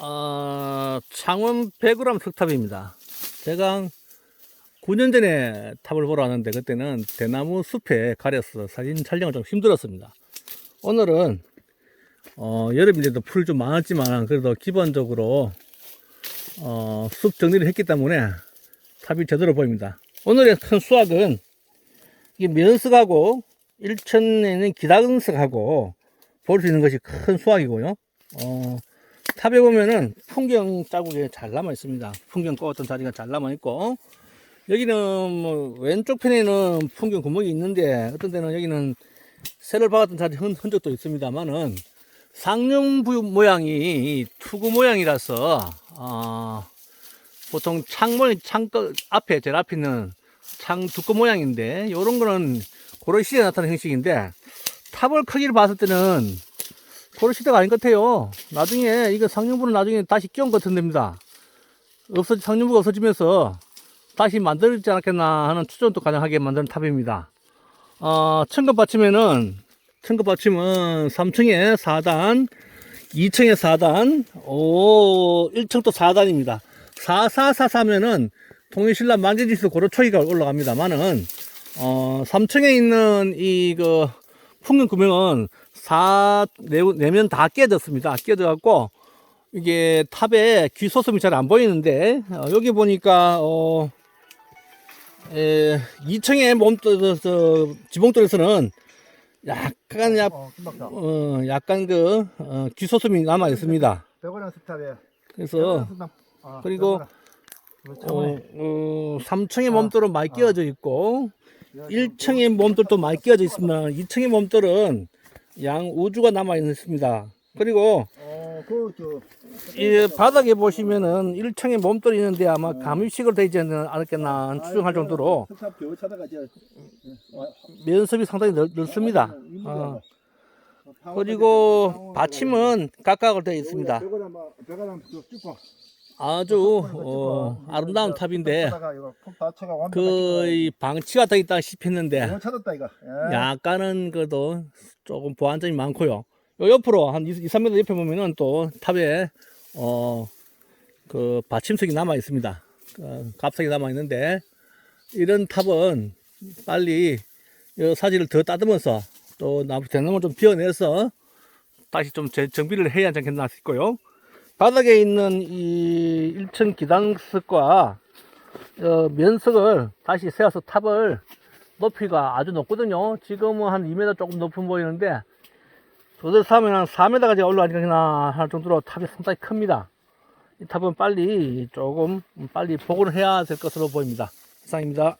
어, 창원 100g 석탑입니다. 제가 한 9년 전에 탑을 보러 왔는데 그때는 대나무 숲에 가려서 사진 촬영을 좀 힘들었습니다. 오늘은 어, 여름인데도 풀좀 많았지만 그래도 기본적으로 어, 숲 정리를 했기 때문에 탑이 제대로 보입니다. 오늘의 큰 수확은 이 면석하고 일천에는 기다근석하고 볼 수 있는 것이 큰 수확이고요. 어, 탑에 보면은 풍경 자국이 잘 남아 있습니다. 풍경 꼬았던 자리가 잘 남아 있고 여기는 뭐 왼쪽 편에는 풍경 구멍이 있는데 어떤 데는 여기는 새를 박았던 자리 흔, 흔적도 있습니다만은 상륙부 모양이 투구 모양이라서 어, 보통 창문 창끝 앞에 제일 앞에 있는 창 두꺼 모양인데 이런 거는 고려 시대에 나타난 형식인데 탑을 크기를 봤을 때는 고려 시대가 아닌 것 같아요. 나중에 이거 상륙부는 나중에 다시 끼운 것 같은 데입니다. 없어 상륙부가 없어지면서 다시 만들지 않았겠나 하는 추정도 가능하게 만드는 탑입니다. 어, 천급 받침에는 천급 받침은 3층에 4단, 2층에 4단, 오, 1층도 4단입니다. 4444면은 통일신라 만개지수 고려 초기가 올라갑니다만은 어, 3층에 있는 이 그 풍경 구명은 4 내면 다 깨졌습니다. 깨져갖고 이게 탑에 귀소섬이 잘 안 보이는데 어, 여기 보니까 어, 에, 2층에 몸돌 지붕돌에서는 약간 약, 어. 어, 약간 그 어, 귀소섬이 남아 있습니다. 100원 스탑에. 그래서 어, 그리고 어, 어, 3층의 몸돌은 많이 끼어져 있고 1층의 몸돌도 많이 끼어져 있습니다. 2층의 몸돌은 양 우주가 남아 있습니다. 그리고. 이 바닥에 보시면은 1층에 몸돌이 있는데 아마 감입식으로 되지 않았겠나 추정할 정도로. 면습이 상당히 넓, 넓습니다. 어, 그리고 받침은 각각으로 되어 있습니다. 100원 한번, 100원 한번 찍고. 아주 어, 아름다운 탑인데 차다가 이거 푹 다쳐가 완벽하게 그이 방치가 더 했는데 너무 찾았다 이거. 예. 약간은 그래도 조금 보완점이 많고요. 요 옆으로 한 2, 3m 옆에 보면은 또 탑에 어 그 받침석이 남아 있습니다. 어, 갑석이 남아 있는데 이런 탑은 빨리 요 사지를 더 따듬어서 또 나무 대나무 좀 비워내서 다시 좀 재- 정비를 해야 하지 않겠나 싶고요. 바닥에 있는 이 1층 기단석과 어, 면석을 다시 세워서 탑을 높이가 아주 높거든요. 지금은 한 2m 조금 높은 보이는데 저들 사면 한 4m까지 올라가니까 할 정도로 탑이 상당히 큽니다. 이 탑은 빨리 조금 빨리 복원을 해야 될 것으로 보입니다. 이상입니다.